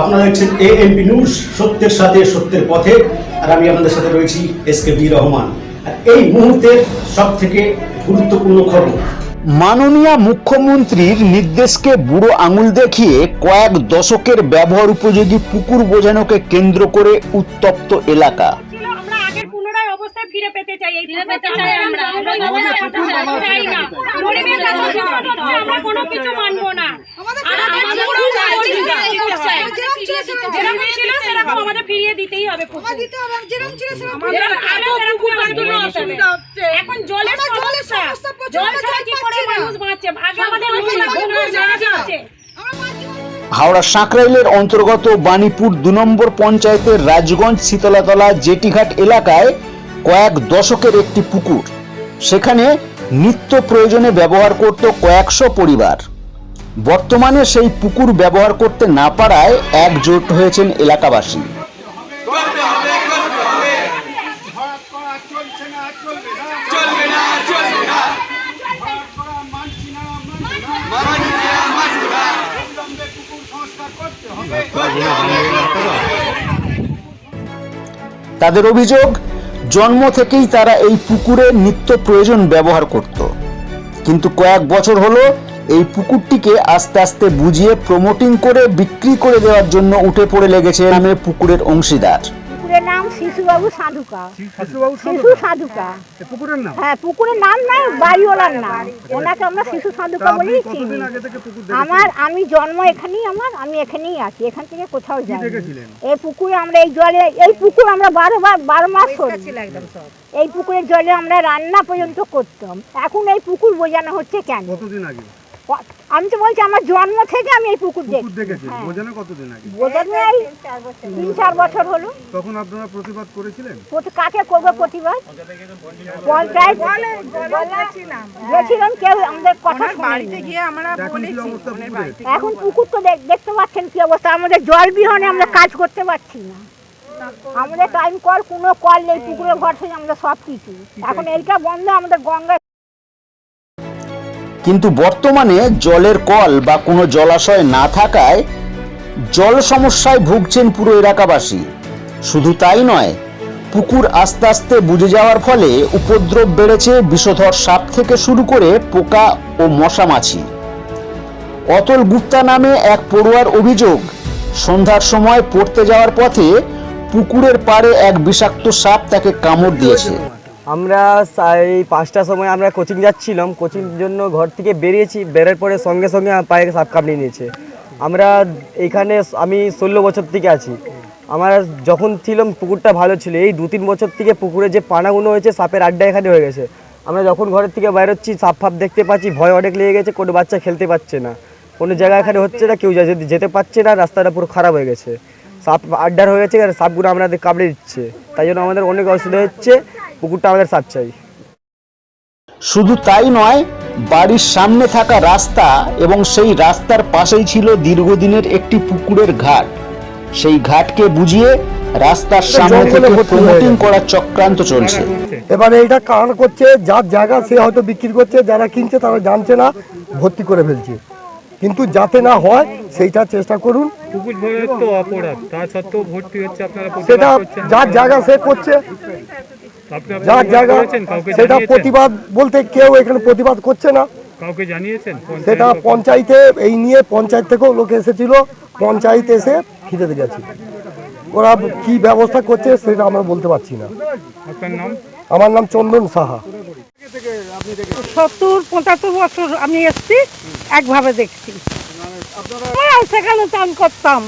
আপনারা দেখছেন এ MP news সত্যের সাথে সত্যের পথে আর আমি আপনাদের সাথে রয়েছি এস কে বি রহমান। আর এই মুহূর্তের সব থেকে গুরুত্বপূর্ণ খবর। মাননীয় মুখ্যমন্ত্রীর নির্দেশকে বুড়ো আঙুল দেখিয়ে কয়েক দশকের ব্যবহার উপযোগী পুকুর বোঝানোকে কেন্দ্র করে উত্তপ্ত এলাকা। আমরা আগের পুনরায় অবস্থায় ফিরে পেতে চাই এই ফিরে পেতে চাই আমরা। কোনো কিছু মানবো না আর আমাদের পুরো চাই, পুকুর চাই, ফিরিয়ে চাই। যেরকম আমাদের ফিরিয়ে দিতেই হবে। যেরকম সেরকম। এখন জলের সমস্যা। জল ছাড়া কি করে মানুষ বাঁচছে আগে আমাদের লোকজন মারা যাচ্ছে। হাওড়া সাঁকরাইলের অন্তর্গত বাণীপুর দু নম্বর পঞ্চায়েতের রাজগঞ্জ শীতলাতলা জেটিঘাট এলাকায় কয়েক দশকের একটি পুকুর। সেখানে নিত্য প্রয়োজনে ব্যবহার করত কয়েকশো পরিবার। বর্তমানে সেই পুকুর ব্যবহার করতে না পারায় একজোট হয়েছেন এলাকাবাসী। তাদের অভিযোগ, জন্ম থেকেই তারা এই পুকুরের নিত্য প্রয়োজন ব্যবহার করত। কিন্তু কয়েক বছর হলো এই পুকুরটিকে আস্তে আস্তে বুঝিয়ে প্রমোটিং করে বিক্রি করে দেওয়ার জন্য উঠে পড়ে লেগেছে নামে পুকুরের অংশীদার। পুকুরের নাম শিশুবাবু সাধুকা। শিশু সাধুকা। পুকুরের নাম? হ্যাঁ পুকুরের নাম বাড়িওয়ালার নাম। ওনাকে আমরা শিশু সাধুকা বলেই চিনি। কতদিন আগে থেকে পুকুর আমার আমি জন্ম এখানেই আমার আমি এখানেই আছি। এখান থেকে কোথাও যাই এই পুকুরে আমরা এই জলে এই পুকুর আমরা বারো বার বারো মাস করি এই পুকুরের জলে আমরা রান্না পর্যন্ত করতাম। এখন এই পুকুর বোঝানো হচ্ছে কেন? কতদিন আগে? আমি তো বলছি আমার জন্ম থেকে আমি এই পুকুর পুকুর দেখি দেখেছেন হ্যাঁ। বোঝানো কতদিন আগে? বোঝানো এই তিন চার বছর হলো। তখন আপনারা প্রতিবাদ করেছিলেন? কাকে করব প্রতিবাদ? পঞ্চায়েত গেছিলাম। কেউ আমাদের কথা বাড়িতে গিয়ে এখন পুকুর? তো দেখ- দেখতে পাচ্ছেন কি অবস্থা। আমাদের জল বিহনে আমরা কাজ করতে পারছি না। আমাদের টাইম কল কোনো কল নেই পুকুরের ঘর থেকে আমাদের সব কিছু এখন এইটা বন্ধ আমাদের গঙ্গা কিন্তু বর্তমানে জলের কল বা কোনো জলাশয় না থাকায় জল সমস্যায় ভুগছেন পুরো এলাকাবাসী। শুধু তাই নয়, পুকুর আস্তে আস্তে বুঝে যাওয়ার ফলে উপদ্রব বেড়েছে বিষধর সাপ থেকে শুরু করে পোকা ও মশা মাছি। অতল গুপ্তা নামে এক পড়ুয়ার অভিযোগ, সন্ধ্যার সময় পড়তে যাওয়ার পথে পুকুরের পাড়ে এক বিষাক্ত সাপ তাকে কামড় দিয়েছে। আমরা এই পাঁচটার সময় আমরা কোচিং যাচ্ছিলাম। কোচিং জন্য ঘর থেকে বেরিয়েছি, বেরোর পরে সঙ্গে সঙ্গে পায়ে সাপ কামড়ে নিয়েছে। আমরা এখানে আমি ষোলো বছর থেকে আছি। আমার যখন ছিলাম, পুকুরটা ভালো ছিল। এই দু তিন বছর থেকে পুকুরে যে পানাগুলো হয়েছে, সাপের আড্ডা এখানে হয়ে গেছে। আমরা যখন ঘরের থেকে বেরোচ্ছি, সাপ ফাপ দেখতে পাচ্ছি, ভয় অনেক লেগে গেছে, কোনো বাচ্চা খেলতে পারছে না। কোনো জায়গা এখানে হচ্ছে না, কেউ যেতে পারছে না, রাস্তাটা পুরো খারাপ হয়ে গেছে। সাপ আড্ডার হয়ে গেছে আর সাপগুলো আমাদের কামড়ে দিচ্ছে। তাই জন্য আমাদের অনেক অসুবিধা হচ্ছে। পুকুরটা আমাদের সাপ চাই শুধু তাই নয় বাড়ির সামনে থাকা রাস্তা এবং সেই রাস্তার পাশেই ছিল দীর্ঘদিনের একটি পুকুরের ঘাট। সেই ঘাটকে বুঝিয়ে রাস্তার সামনে থেকে প্রমোটিং করার চক্রান্ত চলছে। এবারে এটা কারণ করছে যার জায়গা সে হয়তো বিক্রি করছে যারা কিনছে তারা জানছে না ভর্তি করে ফেলছে। কিন্তু যাতে না হয় সেইটা চেষ্টা করুন। পুকুর ভরে তো অপরাধ তা সত্ত্বেও ভর্তি হচ্ছে আপনারা সেটা যার জায়গা সে করছে। যার জায়গা সেটা প্রতিবাদ বলতে কেউ এখানে প্রতিবাদ করছে না। কাউকে জানিয়েছেন? সেটা পঞ্চায়েতে এই নিয়ে পঞ্চায়েত থেকেও লোক এসেছিল। পঞ্চায়েত এসে ফিরে গেছে। ওরা কি ব্যবস্থা করছে সেটা আমরা বলতে পারছি না। আপনার নাম? আমার নাম চন্দন সাহা। সত্তর পঁচাত্তর বছর আমি এসছি একভাবে দেখছি। সেখানে চান করতাম।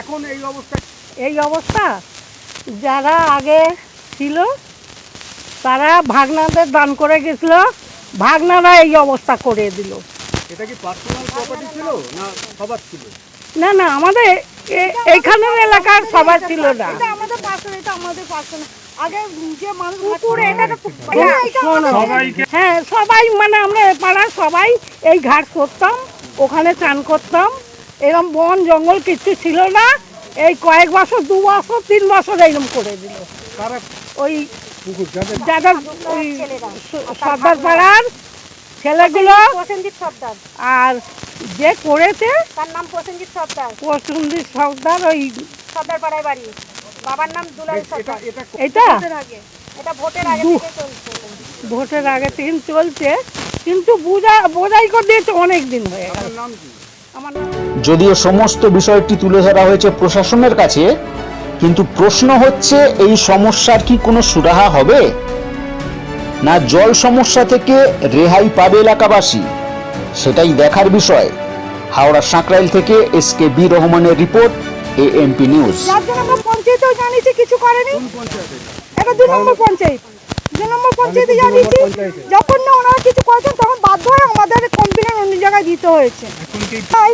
এখন এই অবস্থা এই অবস্থা? যারা আগে ছিল তারা ভাগনাদের দান করে গেছিল ভাগনারা এই অবস্থা করে দিল। এটা কি পার্সোনাল প্রপার্টি ছিল না সবার ছিল? না না আমাদের এইখানের এলাকার সবার ছিল না। আমাদের পাশে এটা আমাদের পাশে না আগে যে মানুষ পুকুর এটা হ্যাঁ, হ্যাঁ সবাই মানে আমরা এ পাড়ার সবাই এই ঘাট করতাম ওখানে চান করতাম। এরকম বন জঙ্গল কিছু ছিল না এই কয়েক বছর দু বছর তিন বছর এইরকম করে দিল। ওই যাদের ওই সর্দার পাড়ার ছেলেগুলো প্রসেনজিৎ সর্দার। আর যে করেছে তার নাম প্রসেনজিৎ সর্দার। প্রসেনজিৎ সর্দার ওই সর্দার পাড়ায় বাড়ি। বাবার নাম দুলাল সর্দার। এটা ভোটের আগে। এটা ভোটের আগে থেকে চলছে। ভোটের আগে থেকে চলছে কিন্তু বোঝা বোঝাই করে দিয়েছে অনেক দিন হয়ে গেল। নাম কি? আমার নাম যদিও সমস্ত বিষয়টি তুলে ধরা হয়েছে প্রশাসনের কাছে কিন্তু প্রশ্ন হচ্ছে এই সমস্যার কি কোনো সুরাহা হবে? না জল সমস্যা থেকে রেহাই পাবে এলাকাবাসী? সেটাই দেখার বিষয়। হাওড়া সাঁকরাইল থেকে এস কে বি রহমানের রিপোর্ট এএমপি নিউজ। আমরা পঞ্চায়েতেও জানিয়েছি কিছু করেনি? এটা দু নম্বর পঞ্চায়েত। দু নম্বর পঞ্চায়েতে জানিয়েছি যখন না ওনারা কিছু করেছেন তখন বাধ্য হয়ে আমাদের কমপ্লেন অন্য জায়গায় দিতে হয়েছে। হ্যাঁ,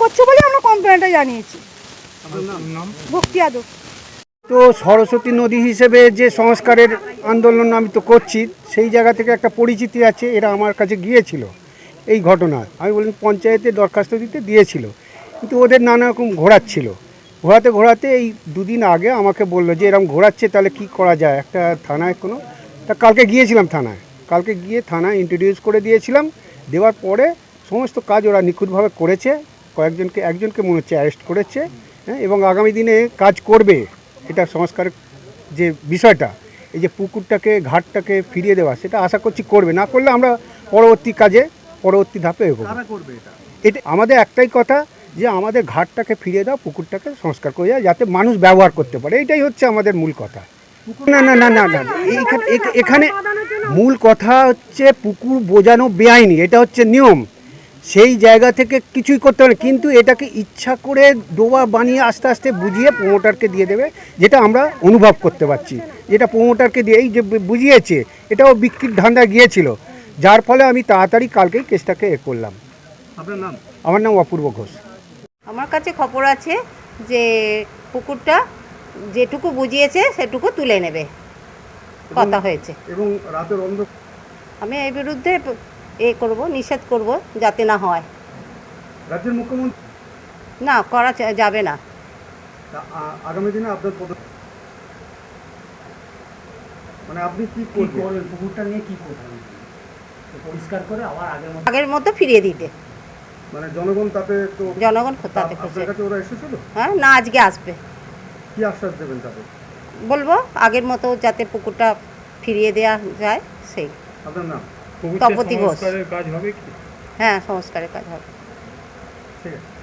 করছে বলে আমরা কমপ্লেনটা জানিয়েছি। ভক্তি তো সরস্বতী নদী হিসেবে যে সংস্কারের আন্দোলন আমি তো করছি, সেই জায়গা থেকে একটা পরিচিতি আছে এরা আমার কাছে গিয়েছিল এই ঘটনা। আমি বললাম পঞ্চায়েতে দরখাস্ত দিতে দিয়েছিল, কিন্তু ওদের নানা রকম ঘোরাচ্ছিল। ঘোরাতে ঘোরাতে এই দুদিন আগে আমাকে বলল যে এরকম ঘোরাচ্ছে, তাহলে কি করা যায়? একটা থানায় কোনো তা কালকে গিয়েছিলাম থানায়। কালকে গিয়ে থানায় ইন্ট্রোডিউস করে দিয়েছিলাম। দেওয়ার পরে সমস্ত কাজ ওরা নিখুঁতভাবে করেছে, কয়েকজনকে, একজনকে মনে হচ্ছে অ্যারেস্ট করেছে হ্যাঁ এবং আগামী দিনে কাজ করবে। এটা সংস্কার যে বিষয়টা এই যে পুকুরটাকে ঘাটটাকে ফিরিয়ে দেওয়া সেটা আশা করছি করবে। না করলে আমরা পরবর্তী কাজে পরবর্তী ধাপে এগোবো। এটা? আমাদের একটাই কথা যে আমাদের ঘাটটাকে ফিরিয়ে দাও পুকুরটাকে সংস্কার করে দেওয়া যাতে মানুষ ব্যবহার করতে পারে। এটাই হচ্ছে আমাদের মূল কথা। না না না না না না, এইখানে এখানে মূল কথা হচ্ছে পুকুর বোঝানো বেআইনি। এটা হচ্ছে নিয়ম। সেই জায়গা থেকে কিছুই করতে পারে না। কিন্তু এটাকে ইচ্ছা করে ডোবা বানিয়ে আস্তে আস্তে বুঝিয়ে প্রমোটারকে দিয়ে দেবে যেটা আমরা অনুভব করতে পারছি। যেটা প্রমোটারকে দিয়ে এই যে বুঝিয়েছে এটাও বিক্রির ধান্দা গিয়েছিল। যার ফলে আমি তাড়াতাড়ি কালকেই কেসটাকে এ করলাম। আপনার নাম? আমার নাম অপূর্ব ঘোষ। আমার কাছে খবর আছে যে পুকুরটা যেটুকু বুঝিয়েছে সেটুকু তুলে নেবে। কথা হয়েছে। এবং রাতের অন্ধ আমি এই বিরুদ্ধে এ করব নিষেধ করব যাতে না হয়। রাজ্যের মুখ্যমন্ত্রী? না করা যাবে না। আগামী দিনে আপনার পদ মানে আপনি কি করবেন? পুকুরটা নিয়ে কি করবেন? পরিষ্কার করে আবার আগের মতো আগের মতো ফিরিয়ে দিতে। মানে জনগণ তাতে তো জনগণ তাতে খুশি। আপনার কাছে ওরা এসেছিল? হ্যাঁ না আজকে আসবে। কি আশ্বাস দেবেন তাদের বলব আগের মতো যাতে পুকুরটা ফিরিয়ে দেওয়া যায় সেই। আপনার নাম? তপতি ঘোষ। কাজ হবে কি? হ্যাঁ সংস্কারের কাজ হবে। ঠিক আছে।